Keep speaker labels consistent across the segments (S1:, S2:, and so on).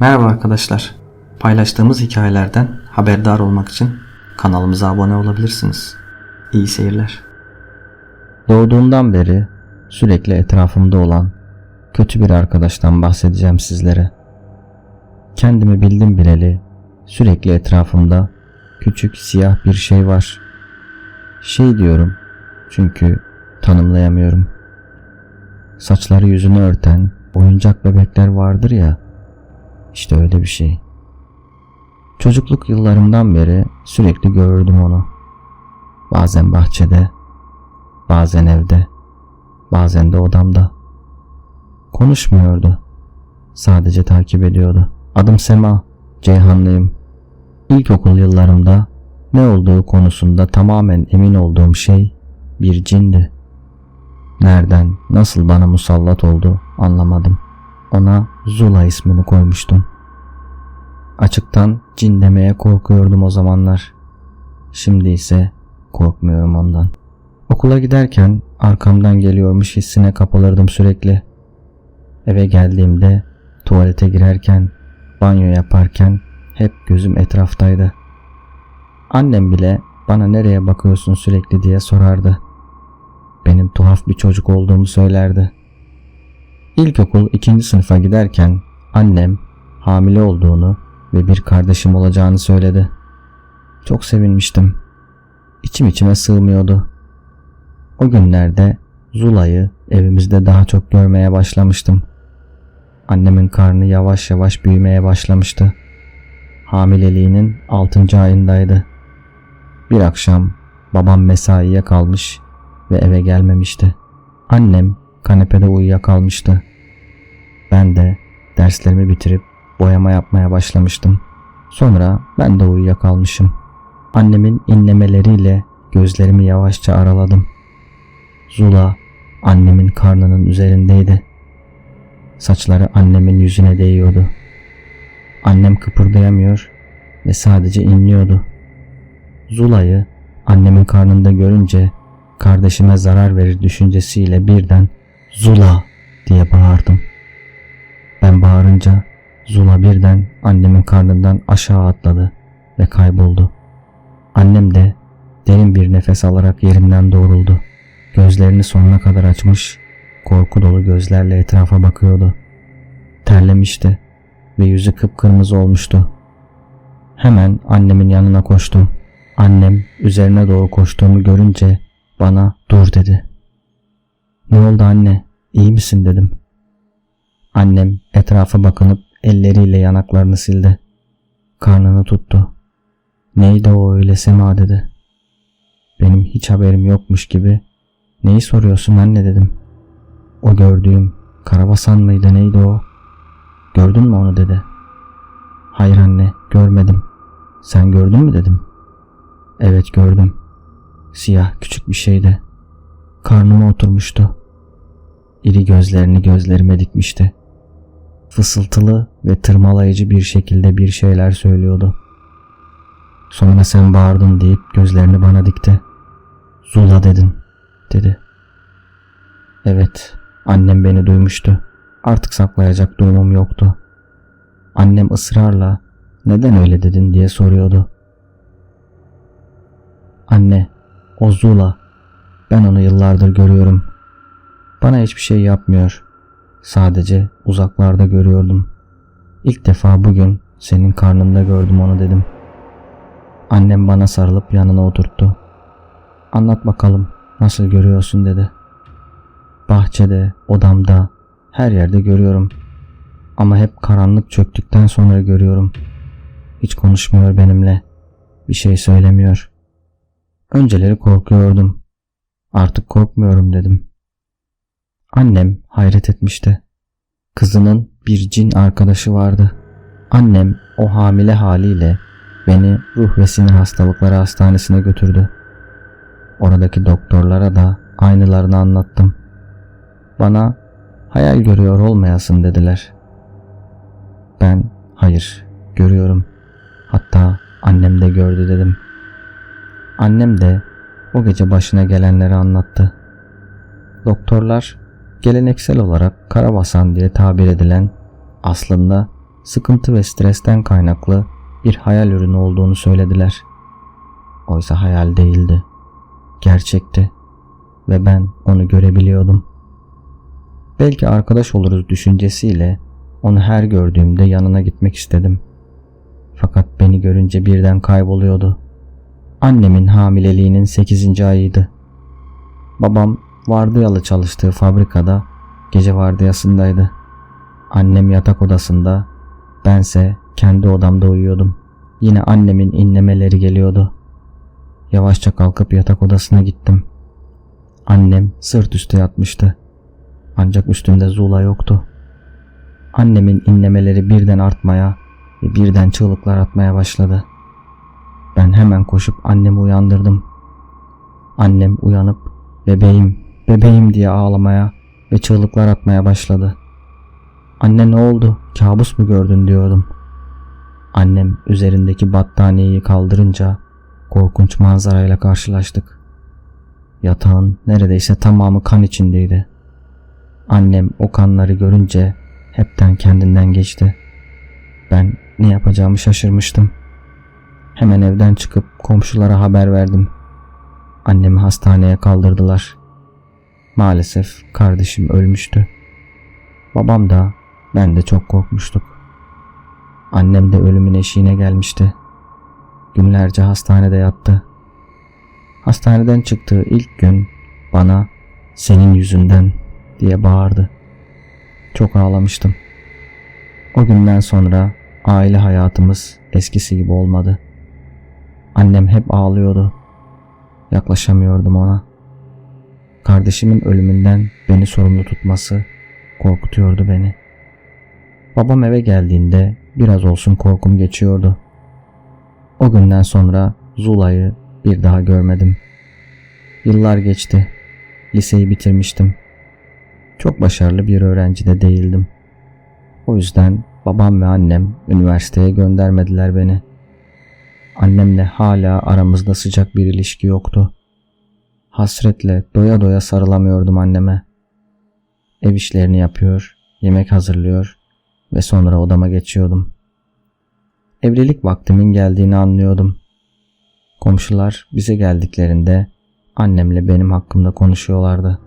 S1: Merhaba arkadaşlar. Paylaştığımız hikayelerden haberdar olmak için kanalımıza abone olabilirsiniz. İyi seyirler.
S2: Doğduğumdan beri sürekli etrafımda olan kötü bir arkadaştan bahsedeceğim sizlere. Kendimi bildim bileli sürekli etrafımda küçük siyah bir şey var. Şey diyorum çünkü tanımlayamıyorum. Saçları yüzünü örten oyuncak bebekler vardır ya. İşte öyle bir şey. Çocukluk yıllarımdan beri sürekli görürdüm onu. Bazen bahçede, bazen evde, bazen de odamda. Konuşmuyordu. Sadece takip ediyordu. Adım Sema, Ceyhanlıyım. İlkokul yıllarımda ne olduğu konusunda tamamen emin olduğum şey bir cindi. Nereden, nasıl bana musallat oldu anlamadım. Ona Zula ismini koymuştum. Açıktan cin demeye korkuyordum o zamanlar. Şimdi ise korkmuyorum ondan. Okula giderken arkamdan geliyormuş hissine kapılırdım sürekli. Eve geldiğimde, tuvalete girerken, banyo yaparken hep gözüm etraftaydı. Annem bile bana nereye bakıyorsun sürekli diye sorardı. Benim tuhaf bir çocuk olduğumu söylerdi. İlkokul ikinci sınıfa giderken annem hamile olduğunu ve bir kardeşim olacağını söyledi. Çok sevinmiştim. İçim içime sığmıyordu. O günlerde Zula'yı evimizde daha çok görmeye başlamıştım. Annemin karnı yavaş yavaş büyümeye başlamıştı. Hamileliğinin 6. ayındaydı. Bir akşam babam mesaiye kalmış ve eve gelmemişti. Annem kanepede uyuyakalmıştı. Ben de derslerimi bitirip boyama yapmaya başlamıştım. Sonra ben de uyuyakalmışım. Annemin inlemeleriyle gözlerimi yavaşça araladım. Zula annemin karnının üzerindeydi. Saçları annemin yüzüne değiyordu. Annem kıpırdayamıyor ve sadece inliyordu. Zula'yı annemin karnında görünce kardeşime zarar verir düşüncesiyle birden Zula diye bağırdım. Ben bağırınca Zula birden annemin karnından aşağı atladı ve kayboldu. Annem de derin bir nefes alarak yerinden doğruldu. Gözlerini sonuna kadar açmış, korku dolu gözlerle etrafa bakıyordu. Terlemişti ve yüzü kıpkırmızı olmuştu. Hemen annemin yanına koştum. Annem üzerine doğru koştuğumu görünce bana dur dedi. Ne oldu anne? İyi misin dedim. Annem etrafa bakınıp elleriyle yanaklarını sildi. Karnını tuttu. Neydi o öyle Sema dedi. Benim hiç haberim yokmuş gibi. Neyi soruyorsun anne dedim. O gördüğüm karabasan mıydı neydi o? Gördün mü onu dedi. Hayır anne görmedim. Sen gördün mü dedim. Evet gördüm. Siyah küçük bir şeydi. Karnıma oturmuştu. İri gözlerini gözlerime dikmişti. Fısıltılı ve tırmalayıcı bir şekilde bir şeyler söylüyordu. Sonra sen bağırdın deyip gözlerini bana dikti. Zula dedin, dedi. Evet, annem beni duymuştu. Artık saklayacak durumum yoktu. Annem ısrarla neden öyle dedin diye soruyordu. Anne, o Zula. Ben onu yıllardır görüyorum. Bana hiçbir şey yapmıyor. Sadece uzaklarda görüyordum. İlk defa bugün senin karnında gördüm onu dedim. Annem bana sarılıp yanına oturttu. Anlat bakalım nasıl görüyorsun dedi. Bahçede, odamda, her yerde görüyorum. Ama hep karanlık çöktükten sonra görüyorum. Hiç konuşmuyor benimle. Bir şey söylemiyor. Önceleri korkuyordum. Artık korkmuyorum dedim. Annem hayret etmişti. Kızının bir cin arkadaşı vardı. Annem o hamile haliyle beni ruh ve sinir hastalıkları hastanesine götürdü. Oradaki doktorlara da aynılarını anlattım. Bana hayal görüyor olmayasın dediler. Ben hayır görüyorum. Hatta annem de gördü dedim. Annem de o gece başına gelenleri anlattı. Doktorlar geleneksel olarak karabasan diye tabir edilen aslında sıkıntı ve stresten kaynaklı bir hayal ürünü olduğunu söylediler. Oysa hayal değildi. Gerçekti ve ben onu görebiliyordum. Belki arkadaş oluruz düşüncesiyle onu her gördüğümde yanına gitmek istedim. Fakat beni görünce birden kayboluyordu. Annemin hamileliğinin 8. ayıydı. Babam vardiyalı çalıştığı fabrikada gece vardiyasındaydı. Annem yatak odasında, bense kendi odamda uyuyordum. Yine annemin inlemeleri geliyordu. Yavaşça kalkıp yatak odasına gittim. Annem sırt üstü yatmıştı. Ancak üstümde Zula yoktu. Annemin inlemeleri birden artmaya ve birden çığlıklar atmaya başladı. Ben hemen koşup annemi uyandırdım. Annem uyanıp bebeğim, bebeğim diye ağlamaya ve çığlıklar atmaya başladı. Anne ne oldu? Kabus mu gördün diyordum. Annem üzerindeki battaniyeyi kaldırınca korkunç manzarayla karşılaştık. Yatağın neredeyse tamamı kan içindeydi. Annem o kanları görünce hepten kendinden geçti. Ben ne yapacağımı şaşırmıştım. Hemen evden çıkıp komşulara haber verdim. Annemi hastaneye kaldırdılar. Maalesef kardeşim ölmüştü. Babam da ben de çok korkmuştuk. Annem de ölümün eşiğine gelmişti. Günlerce hastanede yattı. Hastaneden çıktığı ilk gün bana senin yüzünden diye bağırdı. Çok ağlamıştım. O günden sonra aile hayatımız eskisi gibi olmadı. Annem hep ağlıyordu. Yaklaşamıyordum ona. Kardeşimin ölümünden beni sorumlu tutması korkutuyordu beni. Babam eve geldiğinde biraz olsun korkum geçiyordu. O günden sonra Zula'yı bir daha görmedim. Yıllar geçti. Liseyi bitirmiştim. Çok başarılı bir öğrenci de değildim. O yüzden babam ve annem üniversiteye göndermediler beni. Annemle hala aramızda sıcak bir ilişki yoktu. Hasretle doya doya sarılamıyordum anneme. Ev işlerini yapıyor, yemek hazırlıyor ve sonra odama geçiyordum. Evlilik vaktimin geldiğini anlıyordum. Komşular bize geldiklerinde annemle benim hakkımda konuşuyorlardı.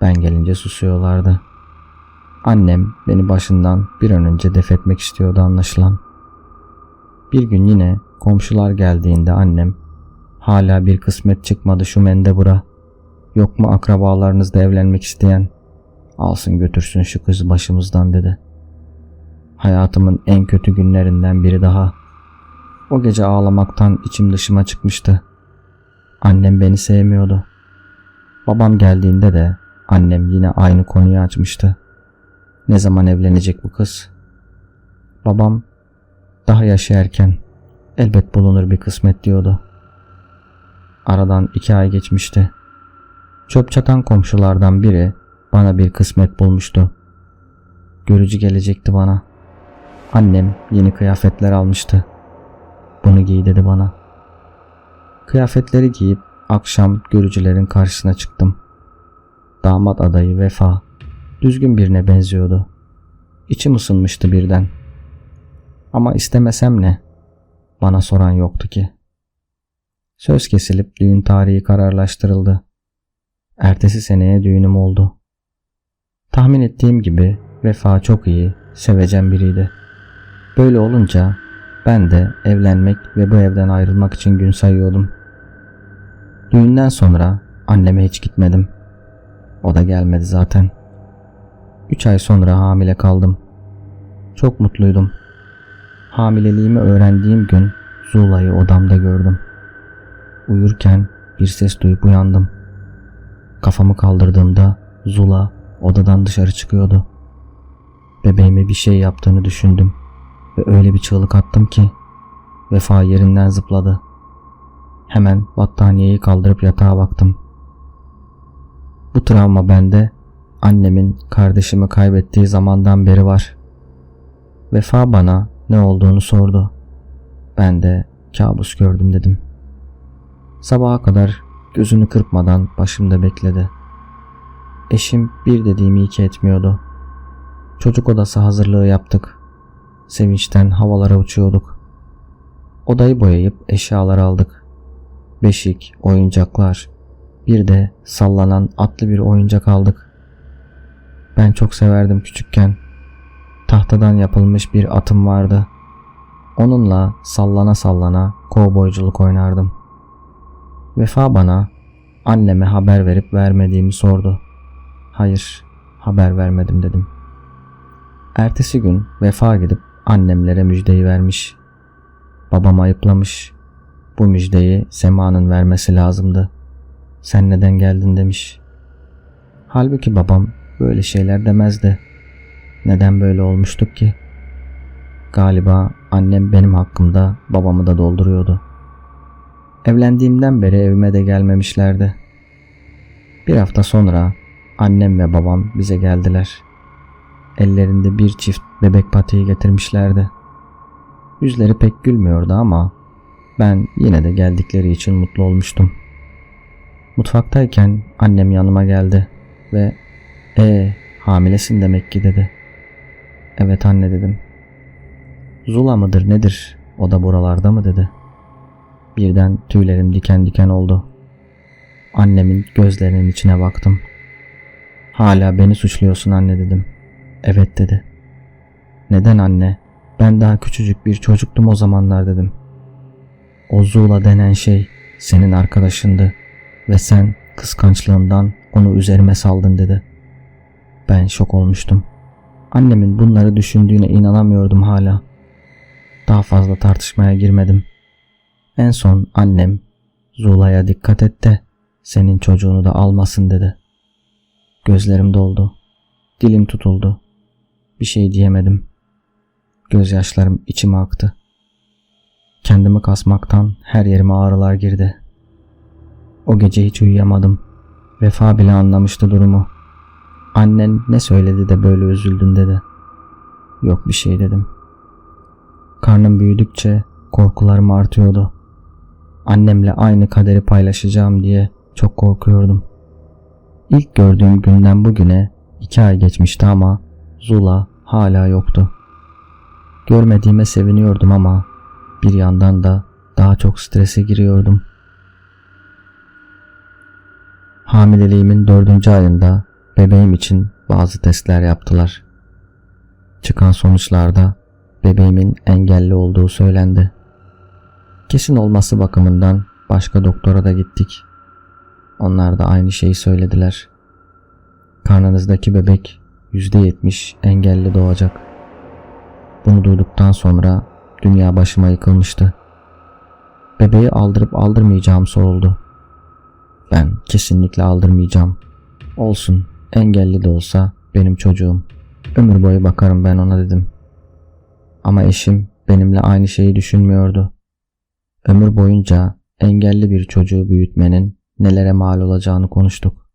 S2: Ben gelince susuyorlardı. Annem beni başından bir an önce def etmek istiyordu anlaşılan. Bir gün yine komşular geldiğinde annem hala bir kısmet çıkmadı şu mendebura. Yok mu akrabalarınızda evlenmek isteyen? Alsın götürsün şu kızı başımızdan dedi. Hayatımın en kötü günlerinden biri daha. O gece ağlamaktan içim dışıma çıkmıştı. Annem beni sevmiyordu. Babam geldiğinde de annem yine aynı konuyu açmıştı. Ne zaman evlenecek bu kız? Babam daha yaşayarken elbet bulunur bir kısmet diyordu. Aradan iki ay geçmişti. Çöp çatan komşulardan biri bana bir kısmet bulmuştu. Görücü gelecekti bana. Annem yeni kıyafetler almıştı. Bunu giy dedi bana. Kıyafetleri giyip akşam görücülerin karşısına çıktım. Damat adayı Vefa düzgün birine benziyordu. İçim ısınmıştı birden. Ama istemesem ne? Bana soran yoktu ki. Söz kesilip düğün tarihi kararlaştırıldı. Ertesi seneye düğünüm oldu. Tahmin ettiğim gibi Vefa çok iyi, sevecen biriydi. Böyle olunca ben de evlenmek ve bu evden ayrılmak için gün sayıyordum. Düğünden sonra anneme hiç gitmedim. O da gelmedi zaten. Üç ay sonra hamile kaldım. Çok mutluydum. Hamileliğimi öğrendiğim gün Zula'yı odamda gördüm. Uyurken bir ses duyup uyandım. Kafamı kaldırdığımda Zula odadan dışarı çıkıyordu. Bebeğime bir şey yaptığını düşündüm ve öyle bir çığlık attım ki Vefa yerinden zıpladı. Hemen battaniyeyi kaldırıp yatağa baktım. Bu travma bende annemin kardeşimi kaybettiği zamandan beri var. Vefa bana ne olduğunu sordu. Ben de kabus gördüm dedim. Sabaha kadar gözünü kırpmadan başımda bekledi. Eşim bir dediğimi iki etmiyordu. Çocuk odası hazırlığı yaptık. sevinçten havalara uçuyorduk. Odayı boyayıp eşyalar aldık. Beşik, oyuncaklar, bir de sallanan atlı bir oyuncak aldık. Ben çok severdim küçükken. Tahtadan yapılmış bir atım vardı. Onunla sallana sallana kovboyculuk oynardım. Vefa bana anneme haber verip vermediğimi sordu. Hayır, haber vermedim dedim. Ertesi gün Vefa gidip annemlere müjdeyi vermiş. Babam ayıplamış. Bu müjdeyi Sema'nın vermesi lazımdı. Sen neden geldin demiş. Halbuki babam böyle şeyler demezdi. Neden böyle olmuştuk ki? Galiba annem benim hakkımda babamı da dolduruyordu. Evlendiğimden beri evime de gelmemişlerdi. Bir hafta sonra annem ve babam bize geldiler. Ellerinde bir çift bebek patiği getirmişlerdi. Yüzleri pek gülmüyordu ama ben yine de geldikleri için mutlu olmuştum. Mutfaktayken annem yanıma geldi ve "E hamilesin demek ki." dedi. "Evet anne." dedim. "Zula mıdır nedir? O da buralarda mı?" dedi. Birden tüylerim diken diken oldu. Annemin gözlerinin içine baktım. Hala beni suçluyorsun anne dedim. Evet dedi. Neden anne? Ben daha küçücük bir çocuktum o zamanlar dedim. O Zula denen şey senin arkadaşındı ve sen kıskançlığından onu üzerime saldın dedi. Ben şok olmuştum. Annemin bunları düşündüğüne inanamıyordum hala. Daha fazla tartışmaya girmedim. En son annem Zula'ya dikkat et de senin çocuğunu da almasın dedi. Gözlerim doldu. Dilim tutuldu. Bir şey diyemedim. Gözyaşlarım içime aktı. Kendimi kasmaktan her yerime ağrılar girdi. O gece hiç uyuyamadım. Vefa bile anlamıştı durumu. Annen ne söyledi de böyle üzüldün dedi. Yok bir şey dedim. Karnım büyüdükçe korkularım artıyordu. Annemle aynı kaderi paylaşacağım diye çok korkuyordum. İlk gördüğüm günden bugüne iki ay geçmişti ama Zula hala yoktu. Görmediğime seviniyordum ama bir yandan da daha çok strese giriyordum. Hamileliğimin dördüncü ayında bebeğim için bazı testler yaptılar. Çıkan sonuçlarda bebeğimin engelli olduğu söylendi. Kesin olması bakımından başka doktora da gittik. Onlar da aynı şeyi söylediler. Karnınızdaki bebek %70 engelli doğacak. Bunu duyduktan sonra dünya başıma yıkılmıştı. Bebeği aldırıp aldırmayacağım soruldu. Ben kesinlikle aldırmayacağım. Olsun engelli de olsa benim çocuğum. Ömür boyu bakarım ben ona dedim. Ama eşim benimle aynı şeyi düşünmüyordu. Ömür boyunca engelli bir çocuğu büyütmenin nelere mal olacağını konuştuk.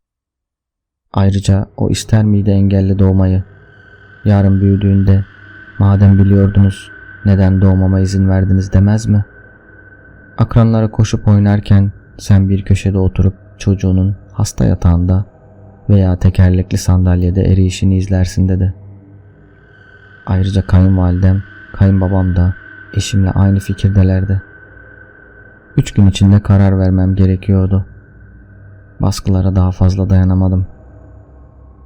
S2: Ayrıca o ister miydi engelli doğmayı? Yarın büyüdüğünde madem biliyordunuz neden doğmama izin verdiniz demez mi? Akranlara koşup oynarken sen bir köşede oturup çocuğunun hasta yatağında veya tekerlekli sandalyede eriyişini izlersin dedi. Ayrıca kayınvalidem, kayınbabam da eşimle aynı fikirdelerdi. Üç gün içinde karar vermem gerekiyordu. Baskılara daha fazla dayanamadım.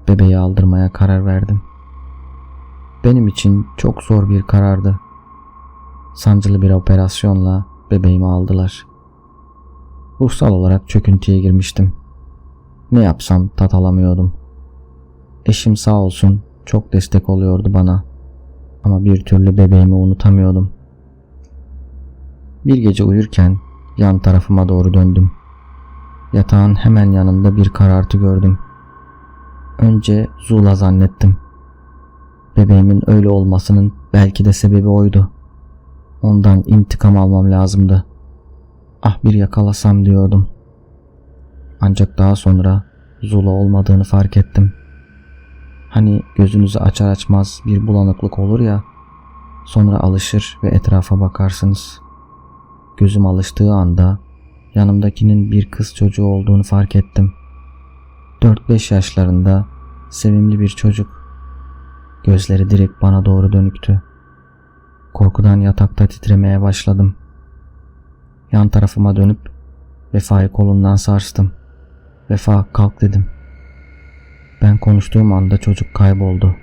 S2: Bebeği aldırmaya karar verdim. Benim için çok zor bir karardı. Sancılı bir operasyonla bebeğimi aldılar. Ruhsal olarak çöküntüye girmiştim. Ne yapsam tat alamıyordum. Eşim sağ olsun çok destek oluyordu bana. Ama bir türlü bebeğimi unutamıyordum. Bir gece uyurken yan tarafıma doğru döndüm. Yatağın hemen yanında bir karartı gördüm. Önce Zula zannettim. Bebeğimin öyle olmasının belki de sebebi oydu. Ondan intikam almam lazımdı. Ah bir yakalasam diyordum. Ancak daha sonra Zula olmadığını fark ettim. Hani gözünüzü açar açmaz bir bulanıklık olur ya, sonra alışır ve etrafa bakarsınız. Gözüm alıştığı anda yanımdakinin bir kız çocuğu olduğunu fark ettim. 4-5 yaşlarında sevimli bir çocuk. Gözleri direkt bana doğru dönüktü. Korkudan yatakta titremeye başladım. Yan tarafıma dönüp Vefa'yı kolundan sarstım. Vefa kalk dedim. Ben konuştuğum anda çocuk kayboldu.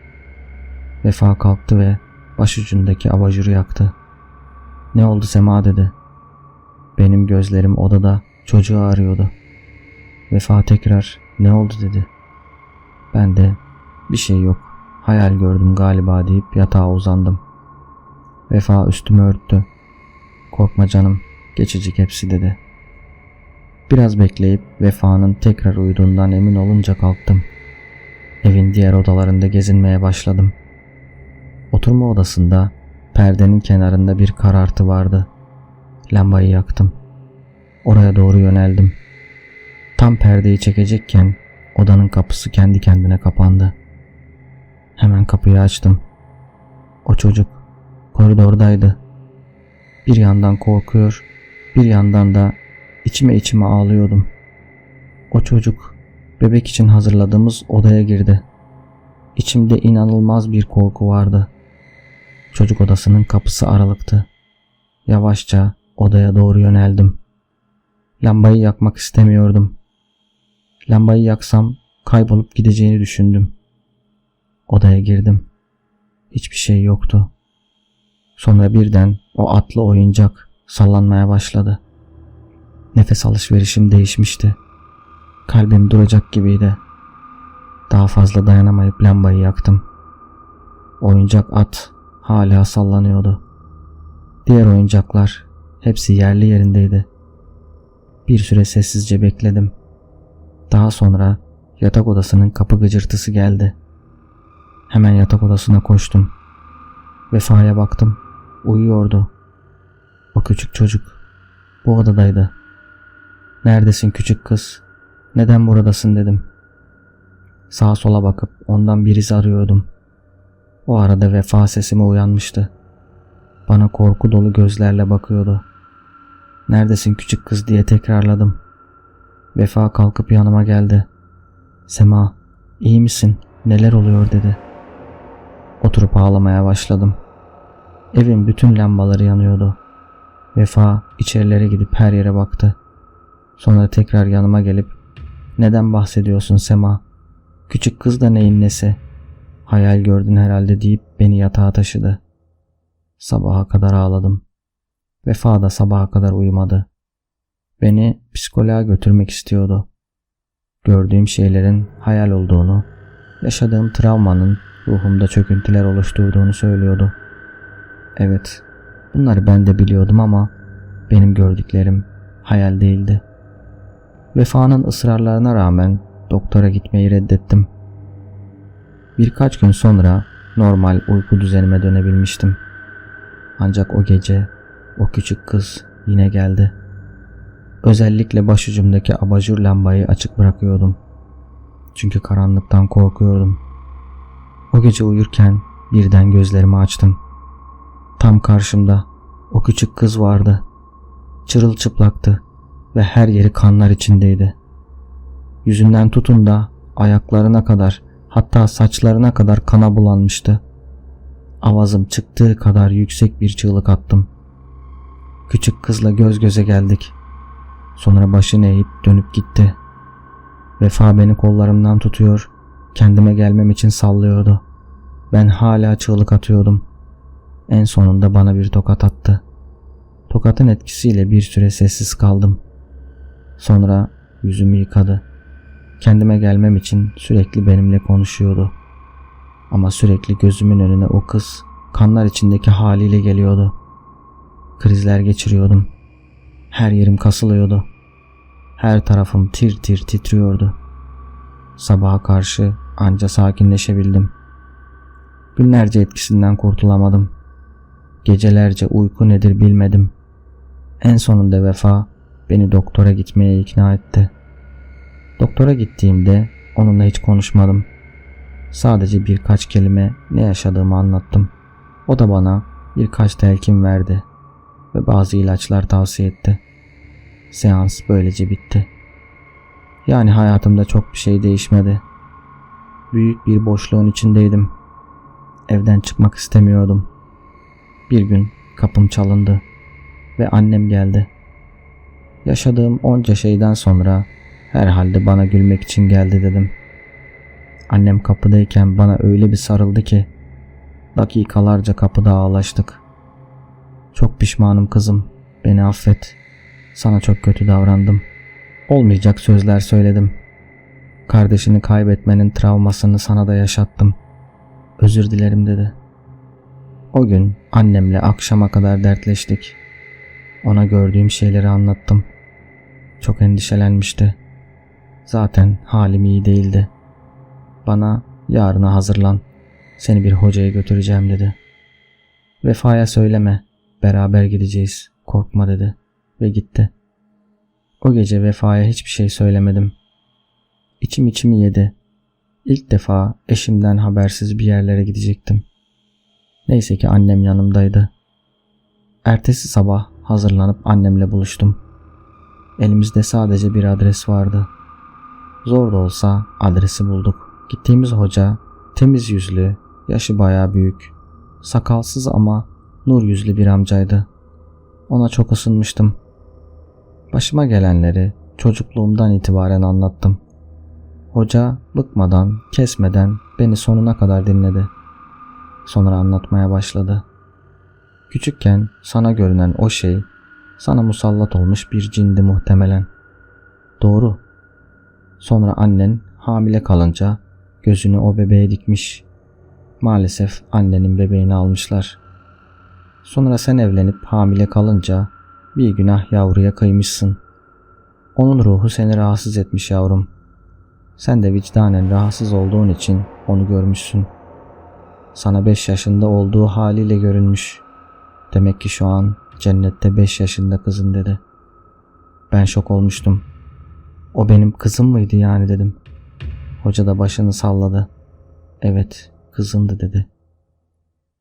S2: Vefa kalktı ve başucundaki abajuru yaktı. Ne oldu Sema dedi. Benim gözlerim odada çocuğu arıyordu. Vefa tekrar ne oldu dedi. Ben de bir şey yok hayal gördüm galiba deyip yatağa uzandım. Vefa üstümü örttü. Korkma canım geçecek hepsi dedi. Biraz bekleyip Vefa'nın tekrar uyuduğundan emin olunca kalktım. Evin diğer odalarında gezinmeye başladım. Oturma odasında perdenin kenarında bir karartı vardı. Lambayı yaktım. Oraya doğru yöneldim. Tam perdeyi çekecekken odanın kapısı kendi kendine kapandı. Hemen kapıyı açtım. O çocuk koridordaydı. Bir yandan korkuyor, bir yandan da içime içime ağlıyordum. O çocuk bebek için hazırladığımız odaya girdi. İçimde inanılmaz bir korku vardı. Çocuk odasının kapısı aralıktı. Yavaşça odaya doğru yöneldim. Lambayı yakmak istemiyordum. Lambayı yaksam kaybolup gideceğini düşündüm. Odaya girdim. Hiçbir şey yoktu. Sonra birden o atlı oyuncak sallanmaya başladı. Nefes alışverişim değişmişti. Kalbim duracak gibiydi. Daha fazla dayanamayıp lambayı yaktım. Oyuncak at hala sallanıyordu. Diğer oyuncaklar hepsi yerli yerindeydi. Bir süre sessizce bekledim. Daha sonra yatak odasının kapı gıcırtısı geldi. Hemen yatak odasına koştum. Vefa'ya baktım. Uyuyordu. O küçük çocuk bu odadaydı. Neredesin küçük kız? Neden buradasın dedim. Sağa sola bakıp ondan bir iz arıyordum. O arada vefa sesime uyanmıştı. Bana korku dolu gözlerle bakıyordu. Neredesin küçük kız diye tekrarladım. Vefa kalkıp yanıma geldi. Sema, iyi misin? Neler oluyor dedi. Oturup ağlamaya başladım. Evin bütün lambaları yanıyordu. Vefa içerilere gidip her yere baktı. Sonra tekrar yanıma gelip neden bahsediyorsun Sema? Küçük kız da neyin nesi? Hayal gördün herhalde deyip beni yatağa taşıdı. Sabaha kadar ağladım. Vefa da sabaha kadar uyumadı. Beni psikoloğa götürmek istiyordu. Gördüğüm şeylerin hayal olduğunu, yaşadığım travmanın ruhumda çöküntüler oluşturduğunu söylüyordu. Evet, bunları ben de biliyordum ama benim gördüklerim hayal değildi. Vefa'nın ısrarlarına rağmen doktora gitmeyi reddettim. Birkaç gün sonra normal uyku düzenime dönebilmiştim. Ancak o gece o küçük kız yine geldi. Özellikle başucumdaki abajur lambayı açık bırakıyordum. Çünkü karanlıktan korkuyordum. O gece uyurken birden gözlerimi açtım. Tam karşımda o küçük kız vardı. Çırılçıplaktı ve her yeri kanlar içindeydi. Yüzünden tutun da ayaklarına kadar hatta saçlarına kadar kana bulanmıştı. Avazım çıktığı kadar yüksek bir çığlık attım. Küçük kızla göz göze geldik. Sonra başını eğip dönüp gitti. Vefa beni kollarımdan tutuyor, kendime gelmem için sallıyordu. Ben hala çığlık atıyordum. En sonunda bana bir tokat attı. Tokatın etkisiyle bir süre sessiz kaldım. Sonra yüzümü yıkadı. Kendime gelmem için sürekli benimle konuşuyordu. Ama sürekli gözümün önüne o kız kanlar içindeki haliyle geliyordu. Krizler geçiriyordum. Her yerim kasılıyordu. Her tarafım tir tir titriyordu. Sabaha karşı anca sakinleşebildim. Günlerce etkisinden kurtulamadım. Gecelerce uyku nedir bilmedim. En sonunda vefa beni doktora gitmeye ikna etti. Doktora gittiğimde onunla hiç konuşmadım. Sadece birkaç kelime ne yaşadığımı anlattım. O da bana birkaç telkin verdi ve bazı ilaçlar tavsiye etti. Seans böylece bitti. Yani hayatımda çok bir şey değişmedi. Büyük bir boşluğun içindeydim. Evden çıkmak istemiyordum. Bir gün kapım çalındı ve annem geldi. Yaşadığım onca şeyden sonra herhalde bana gülmek için geldi dedim. Annem kapıdayken bana öyle bir sarıldı ki dakikalarca kapıda ağlaştık. Çok pişmanım kızım. Beni affet. Sana çok kötü davrandım. Olmayacak sözler söyledim. Kardeşini kaybetmenin travmasını sana da yaşattım. Özür dilerim dedi. O gün annemle akşama kadar dertleştik. Ona gördüğüm şeyleri anlattım. Çok endişelenmişti. Zaten halim iyi değildi. Bana yarına hazırlan. Seni bir hocaya götüreceğim dedi. Vefaya söyleme. Beraber gideceğiz. Korkma dedi. Ve gitti. O gece Vefa'ya hiçbir şey söylemedim. İçim içimi yedi. İlk defa eşimden habersiz bir yerlere gidecektim. Neyse ki annem yanımdaydı. Ertesi sabah hazırlanıp annemle buluştum. Elimizde sadece bir adres vardı. Zor da olsa adresi bulduk. Gittiğimiz hoca temiz yüzlü, yaşı baya büyük, sakalsız ama nur yüzlü bir amcaydı. Ona çok ısınmıştım. Başıma gelenleri çocukluğumdan itibaren anlattım. Hoca bıkmadan, kesmeden beni sonuna kadar dinledi. Sonra anlatmaya başladı. Küçükken sana görünen o şey sana musallat olmuş bir cindi muhtemelen. Doğru. Sonra annen hamile kalınca gözünü o bebeğe dikmiş. Maalesef annenin bebeğini almışlar. Sonra sen evlenip hamile kalınca bir günah yavruya kıymışsın. Onun ruhu seni rahatsız etmiş yavrum. Sen de vicdanen rahatsız olduğun için onu görmüşsün. Sana 5 yaşında olduğu haliyle görünmüş. Demek ki şu an cennette 5 yaşında kızın dedi. Ben şok olmuştum. O benim kızım mıydı yani dedim. Hoca da başını salladı. Evet, kızındı dedi.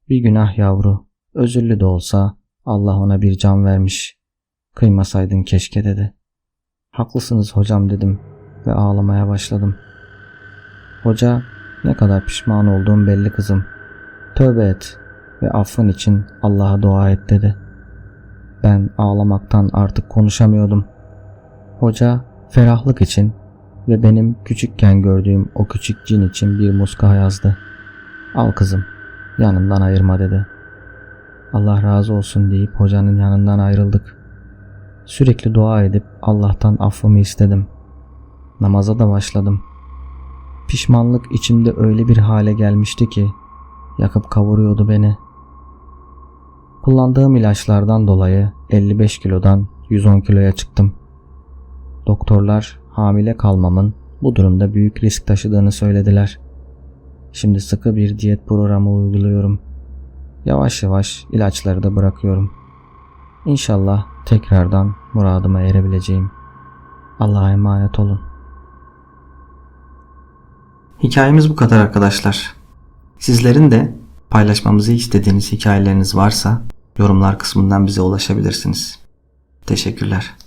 S2: Bir günah yavru, özürlü de olsa Allah ona bir can vermiş. Kıymasaydın keşke dedi. Haklısınız hocam dedim ve ağlamaya başladım. Hoca ne kadar pişman olduğum belli kızım. Tövbe et ve affın için Allah'a dua et dedi. Ben ağlamaktan artık konuşamıyordum. Hoca ferahlık için ve benim küçükken gördüğüm o küçük cin için bir muska yazdı. Al kızım yanından ayırma dedi. Allah razı olsun deyip hocanın yanından ayrıldık. Sürekli dua edip Allah'tan affımı istedim. Namaza da başladım. Pişmanlık içimde öyle bir hale gelmişti ki yakıp kavuruyordu beni. Kullandığım ilaçlardan dolayı 55 kilodan 110 kiloya çıktım. Doktorlar hamile kalmamın bu durumda büyük risk taşıdığını söylediler. Şimdi sıkı bir diyet programı uyguluyorum. Yavaş yavaş ilaçları da bırakıyorum. İnşallah tekrardan muradıma erebileceğim. Allah'a emanet olun.
S1: Hikayemiz bu kadar arkadaşlar. Sizlerin de paylaşmamızı istediğiniz hikayeleriniz varsa yorumlar kısmından bize ulaşabilirsiniz. Teşekkürler.